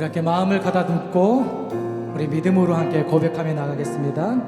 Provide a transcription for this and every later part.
우리 함께 마음을 가다듬고 우리 믿음으로 함께 고백하며 나가겠습니다.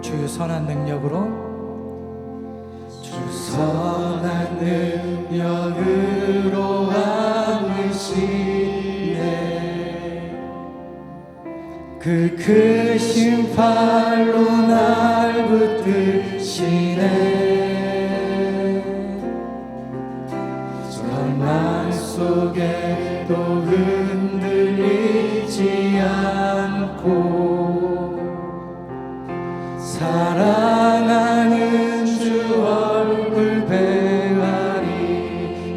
주 선한 능력으로. 주 선한 능력으로 안으시네. 그 크신 팔로 날 붙드시네 사랑하는 주 얼굴 배하리.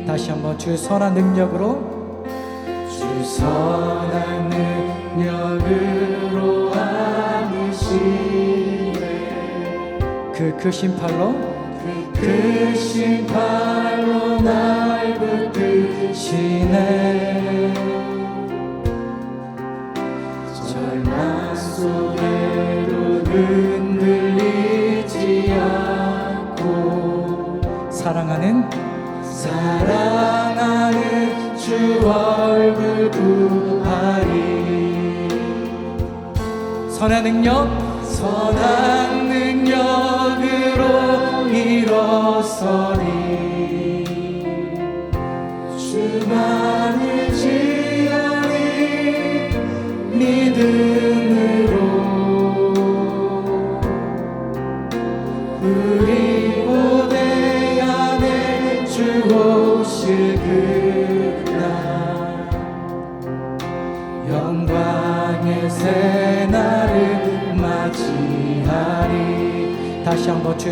다시 한번 주 선한 능력으로. 주 선한 능력으로 안으시네. 그 크신 팔로. 그 크신 팔로 날 붙드시네 선한 능력 선한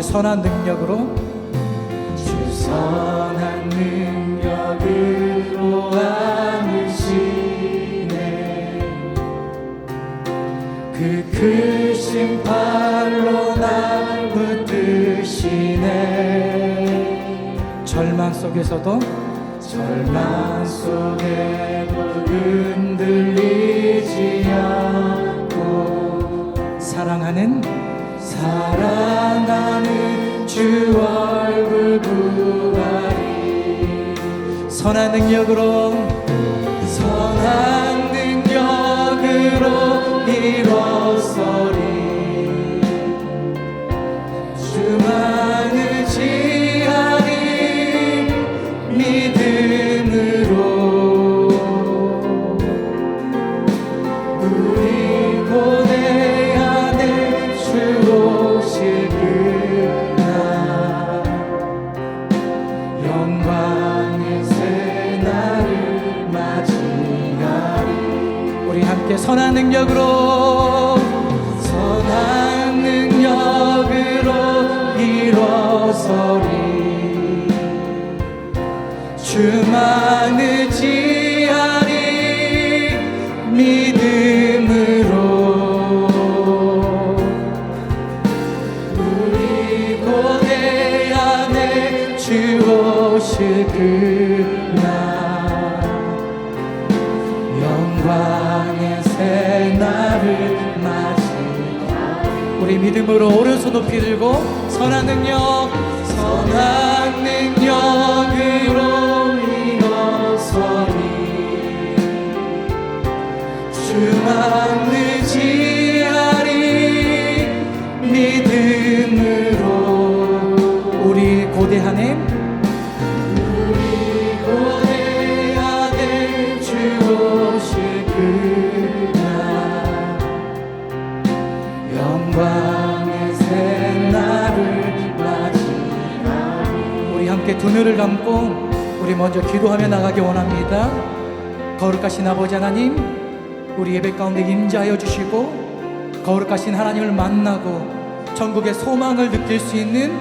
다시 한번 주 선한 능력으로. 주 선한 능력으로 안으시네. 그 크신 팔로 날 붙드시네. 절망 속에서도 절망 속에도 흔들리지 않고 사랑하는 사랑하는 주 얼굴 구하리 선한 능력으로 선한 능력으로 일어서리 능력으로 믿음으로 오른손 높이 들고 선한 능력 눈을 감고 우리 먼저 기도하며 나가기 원합니다. 거룩하신 아버지 하나님 우리 예배 가운데 임재하여 주시고 거룩하신 하나님을 만나고 천국의 소망을 느낄 수 있는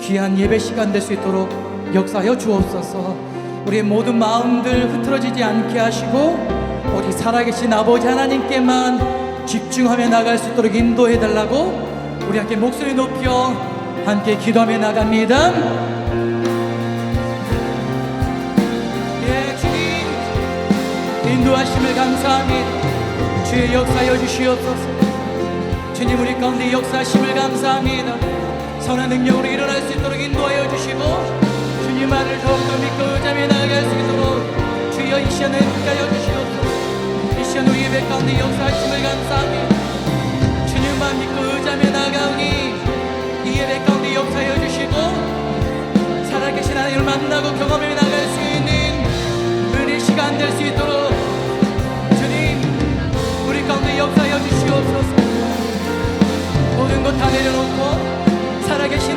귀한 예배 시간 될 수 있도록 역사하여 주옵소서. 우리의 모든 마음들 흐트러지지 않게 하시고 우리 살아계신 아버지 하나님께만 집중하며 나갈 수 있도록 인도해 달라고 우리 함께 목소리 높여 함께 기도하며 나갑니다 인도하심을 감사합니다 주의 역사여 주시옵소서. 주님 우리 가운데 역사하심을 감사합니다. 선한 능력으로 일어날 수 있도록 인도하여 주시고 주님만을 더욱더 믿고 의자며 나아갈 수 있도록 주여 이 시간을 가여 주시옵소서. 이 시간 우리 예배 가운데 역사하심을 감사합니다 주님만 믿고 의지하며 나가오니 이 예배 가운데 역사하여 주시고 살아계신 하나님을 만나고 경험해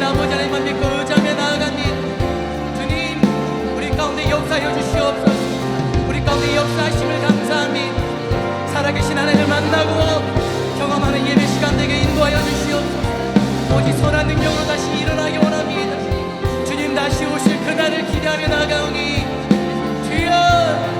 아버지 하나님만 믿고 의지하며 나아갑니다 주님 우리 가운데 역사하여 주시옵소서. 우리 가운데 역사하심을 감사합니다 살아계신 하나님을 만나고 경험하는 예배 시간 되게 인도하여 주시옵소서. 오직 선한 능력으로 다시 일어나기 원합니다. 주님 다시 오실 그날을 기대하며 나가오니 주여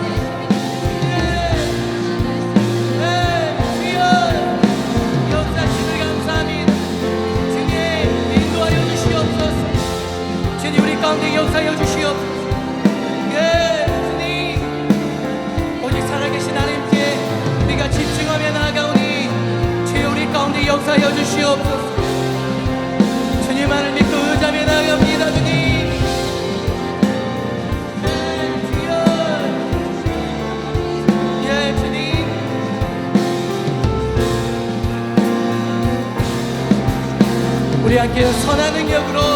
가운데 역사하여 주시옵소서. 예 주님. 오직 살아계신 하나님께 우리가 집중하며 나아가오니 주여 우리 가운데 역사하여 주시옵소서. 주님만을 믿고 의지하며 나아갑니다 주님. 예, 우리 함께 선한 능력으로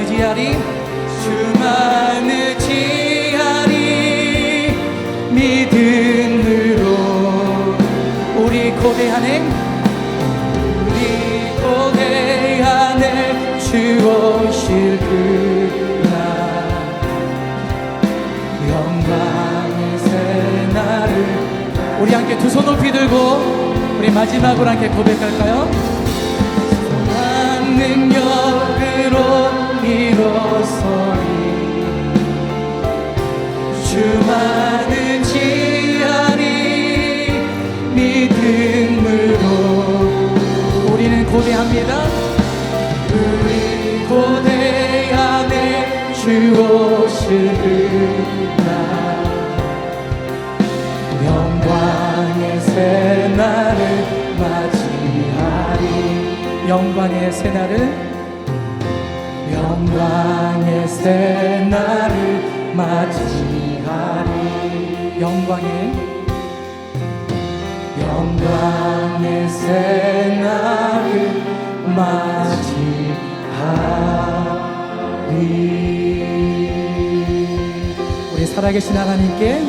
의지하리 주만 의지하리 믿음으로 우리 고대하네 우리 고대하네 주 오실 그날 영광의 새날을 우리 함께 두 손 높이 들고 우리 마지막으로 함께 고백할까요? 능력으로 일어서리 주만 의지하니 믿음으로 우리는 고대합니다. 우리 고대하네 주 그날 영광의 새날을 맞이하리. 영광의 새날을 영광의 새 날을 맞이하리. 영광의 영광의 새 날을 맞이하리. 우리 살아계신 하나님께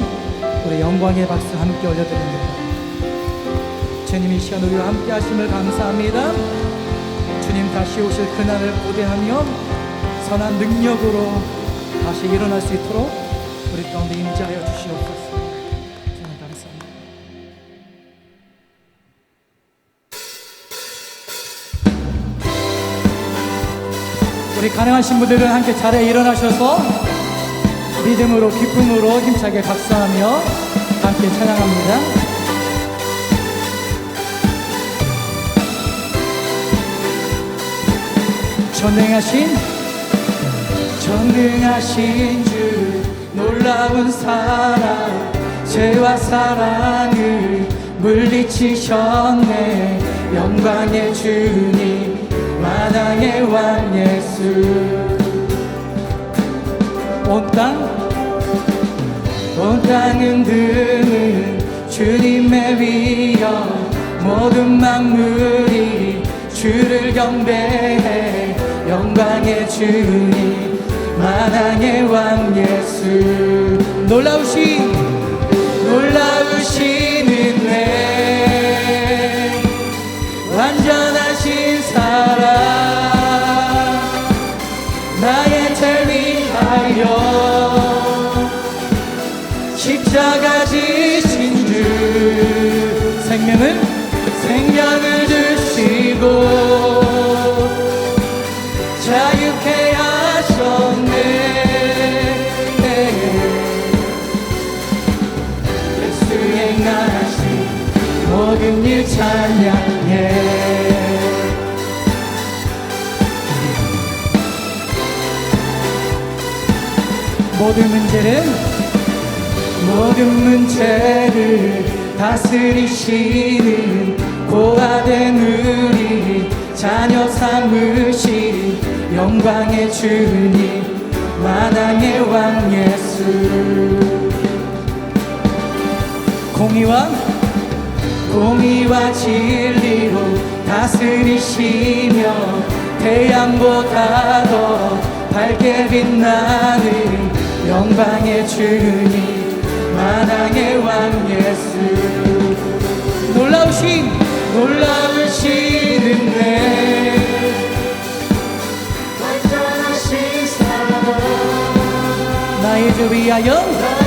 우리 영광의 박수 함께 올려드립니다. 주님 이 시간 우리와 함께 하심을 감사합니다. 주님 다시 오실 그날을 고대하며 선한 능력으로 다시 일어날 수 있도록 우리 가운데 임재하여 주시옵소서 우리 가능하신 분들은 함께 자리에 일어나셔서 믿음으로 기쁨으로 힘차게 박수하며 함께 찬양합니다. 전능하신 전능하신 주 놀라운 사랑 죄와 사랑을 물리치셨네. 영광의 주님 만왕의 왕 예수. 온땅 온 땅은 드는 주님의 위엄 모든 만물이 주를 경배해 영광의 주님 만왕의 왕 예수. 놀라우신 놀라우신 찬양해. 모든 문제를 모든 문제를 다스리시는 고아된 우리 자녀 삼으신 영광의 주님 만왕의 왕 예수. 공의와 공의와 진리로 다스리시며 태양보다 더 밝게 빛나는 영광의 주님 만왕의 왕 예수. 놀라우신 놀라우신 은혜 완전하신 사랑 나의 주 위하여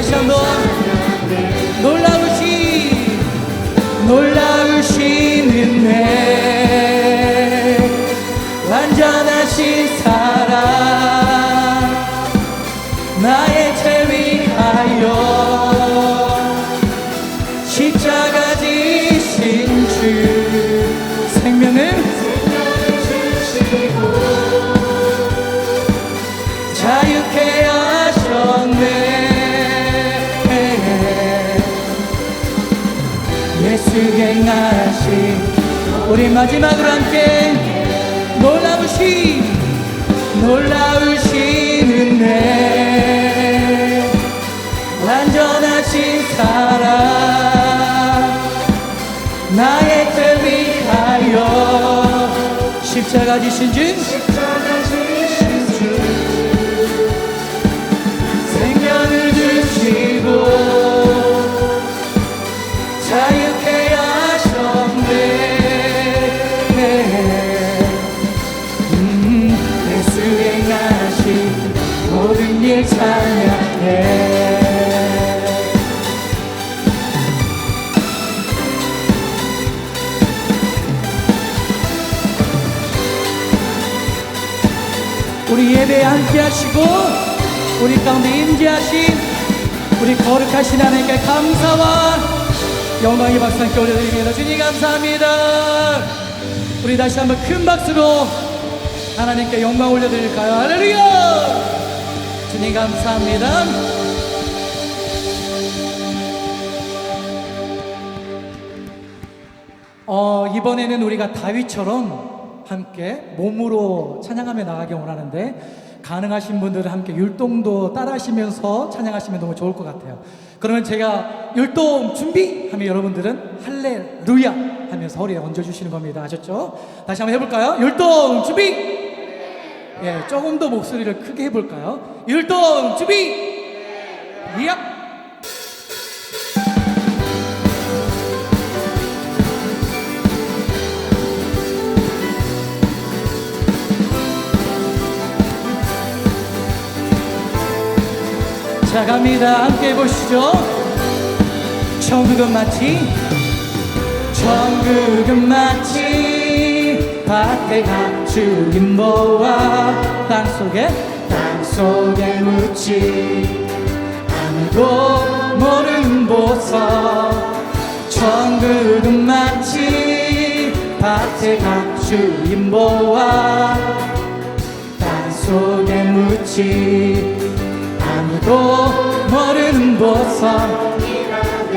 우리 다 예수 행하신 우리 마지막으로 함께 놀라우신 놀라우신 은혜 완전하신 사랑 나의 죄 위하여 십자가 지신 주 가운데 임재하신 우리 거룩하신 하나님께 감사와 영광의 박수 함께 올려드립니다 주님 감사합니다. 우리 다시 한번 큰 박수로 하나님께 영광 올려드릴까요? 할렐루야! 주님 감사합니다. 어, 이번에는 우리가 다윗처럼 함께 몸으로 찬양하며 나가기 원하는데 가능하신 분들은 함께 율동도 따라하시면서 찬양하시면 너무 좋을 것 같아요. 그러면 제가 율동 준비 하면 여러분들은 할렐루야 하면서 허리에 얹어주시는 겁니다. 아셨죠? 다시 한번 해볼까요? 율동 준비! 예, 조금 더 목소리를 크게 해볼까요? 율동 준비! 야! 자 갑니다. 함께 해보시죠. 천국은 마치 천국은 마치 밭에 감추긴 모아 땅속에 땅속에 묻지 아무도 모르는 보석. 천국은 마치 밭에 감추긴 모아 땅속에 묻지 아무도 모르는 보석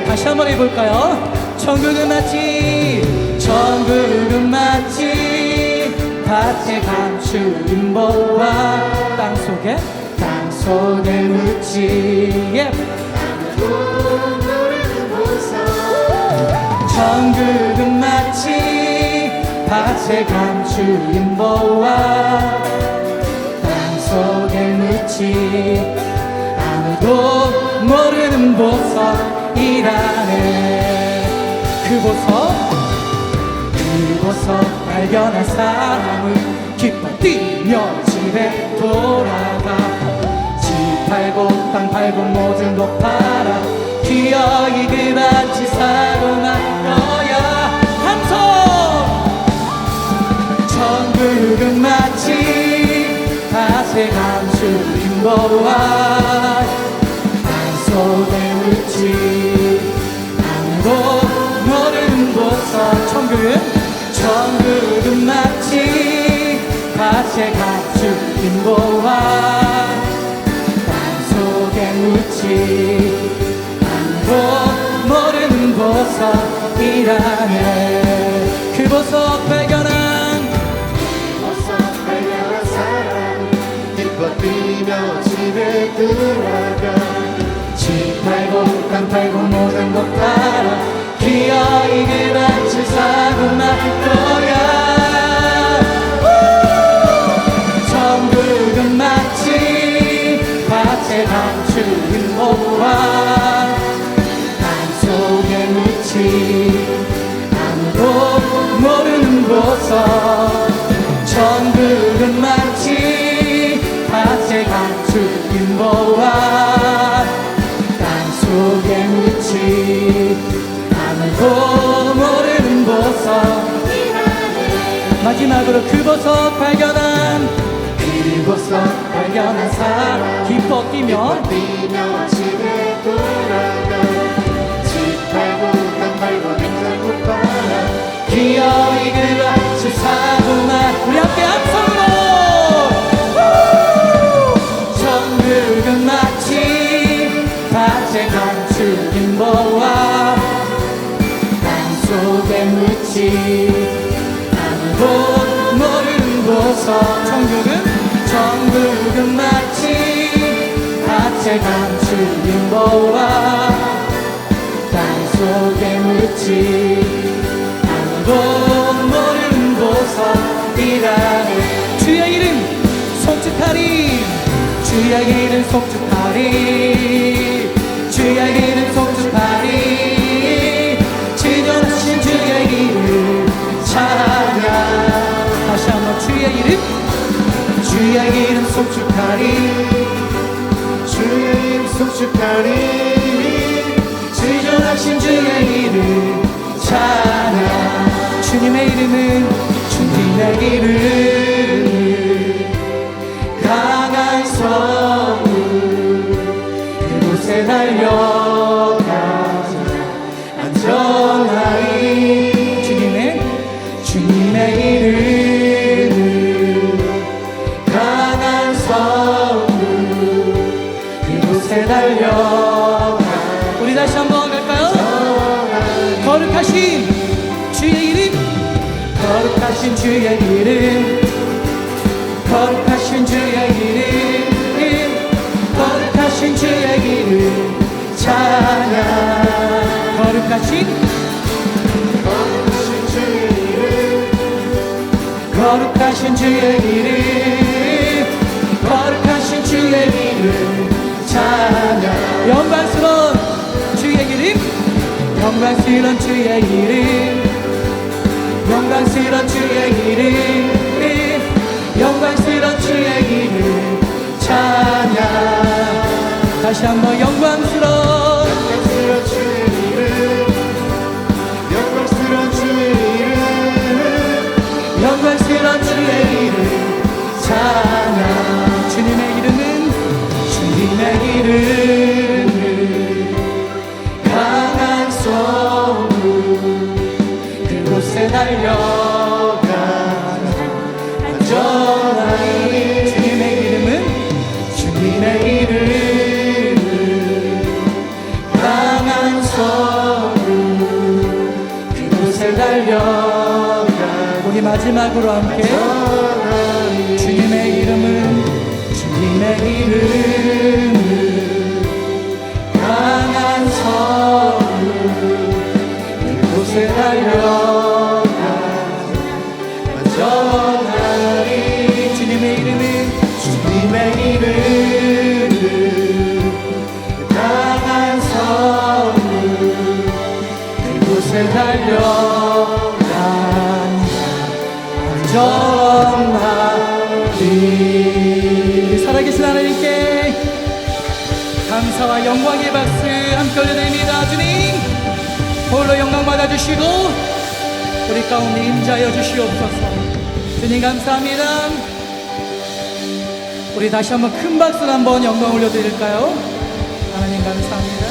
다시 한번 해볼까요? 천국은 마치 천국은 마치 밭에 감추인 법과 땅속에 땅속에 묻지 예. 천국은 마치 밭에 감추인 법과 땅속에 묻지 아무도 모르는 보석이라네. 그 보석 그 보석 발견한 사람은 기뻐 뛰며 집에 돌아가. 집 팔고 땅 팔고 모든 것 팔아. 기어이 그 밭이 사고 난 거야 함성 천국은 마치 밭에 감추인 거와 묻지. 아무도 모르는 곳서 천국은 천국은 마치 밭에 가축인 보아 땅 속에 묻지. 아무도 모르는 보석이라네. 그 보석 발견한 어서 발견한 사람 기뻐 뛰며 집에 들어가 집 팔고 땅 팔고 모든 것 팔아. 기어이 그 밭을 사고 말 거야. 우! 천국은 마치 밭에 감추인 모아. 땅 속에 묻히 아무도 발견한 사람 기뻐 뛰며 뛰며 집에 돌아가. 집 팔고 땅 팔고 냉장고 팔아 기어이 그 밭을 사고만 우리 함께 함성으로. 우! 천국은 마치 밭에 감추인 보아 땅 속에 묻지 아무도 모르는 보석 천국은 천국은 마치 밭에 감추인 보아 땅 속에 묻지 아무도 모르는 보석이라네 주의 이름 속주파리. 주의 이름 속주파리. 주의 이름 속주파리. 지존하신 주의 이름 찬양 다시 한번 주의 이름 주의 이름 속주파리. 주의 이름 속축하리. 지존하신 주의 이름 찬양. 주님의 이름은 주님의 이름. 강한 성우 그곳에 달려 거룩하신 거룩하신 주의 이름 거룩하신 주의 이름 거룩하신 주의 이름 찬양. 영광스러운 주의 이름 영광스러운 주의 이름 영광스러운 주의 이름 영광스러운 주의 이름 찬양. 다시 한번 영광스러운 영광스러운 주의 이름 찬양 주님의 이름은 주님의 이름은 강한 소문 그곳에 달려가 안전하 마지막으로 함께 주님의 이름은 주님의 이름은 강한 성은 그곳에 달려가 안전하리. 주님의 이름은 주님의 이름은 강한 성은 그곳에 달려 홀로 영광 받아 주시고 우리 가운데 임자여 주시옵소서. 주님 감사합니다. 우리 다시 한번 큰 박수 한번 영광 올려드릴까요? 하나님 감사합니다.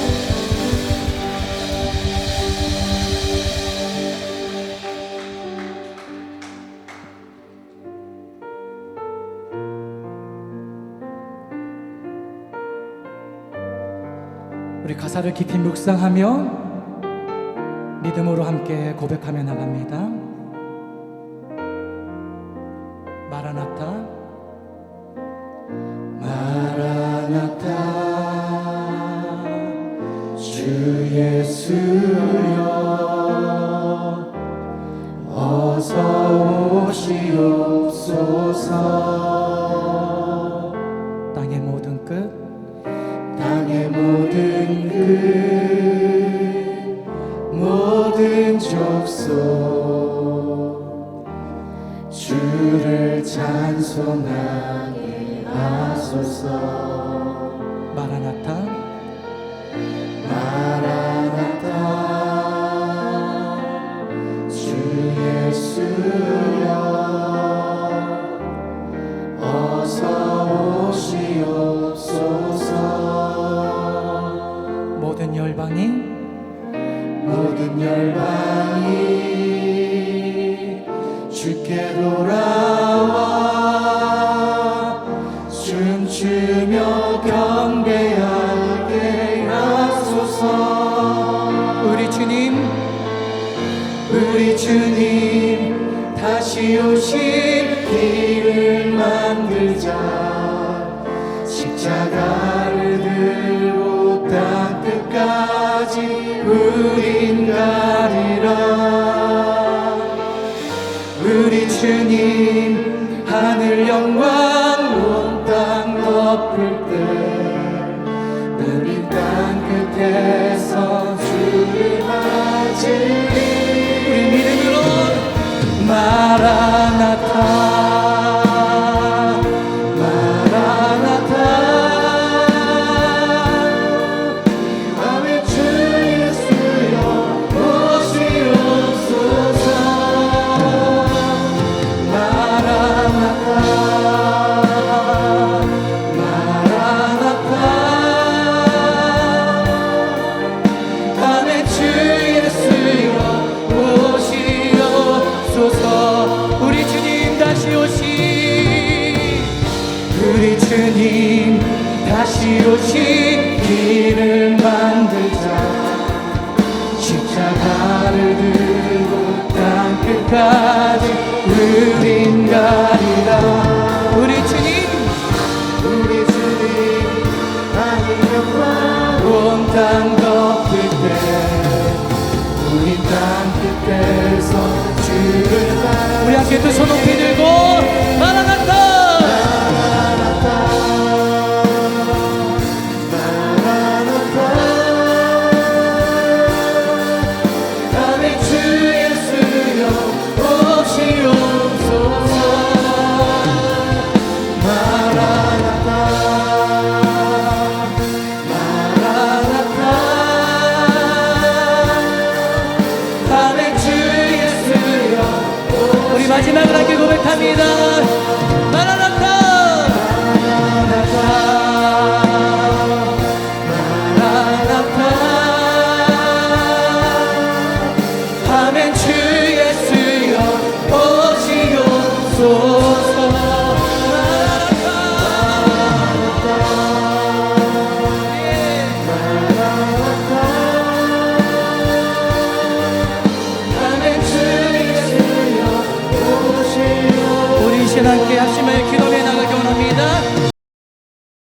우리 가사를 깊이 묵상하며 믿음으로 함께 고백하며 나갑니다. 마라나타. 마라나타. 주 예수여 어서 오시옵소서 어서 오시옵소서. 모든 열방이 모든 열방이 주께 돌아와 춤추며 경배하게 하소서. 우리 주님 우리 주님 다시 오신 주님 하늘 영광 주님 다시 길을 만들자. 십자가를 들고 땅 끝까지 우린 가리라 우리 주님 우리 주님 영광 온땅 덮을 때 우린 땅 끝에서 주를 우리 함께 두손 높이 들고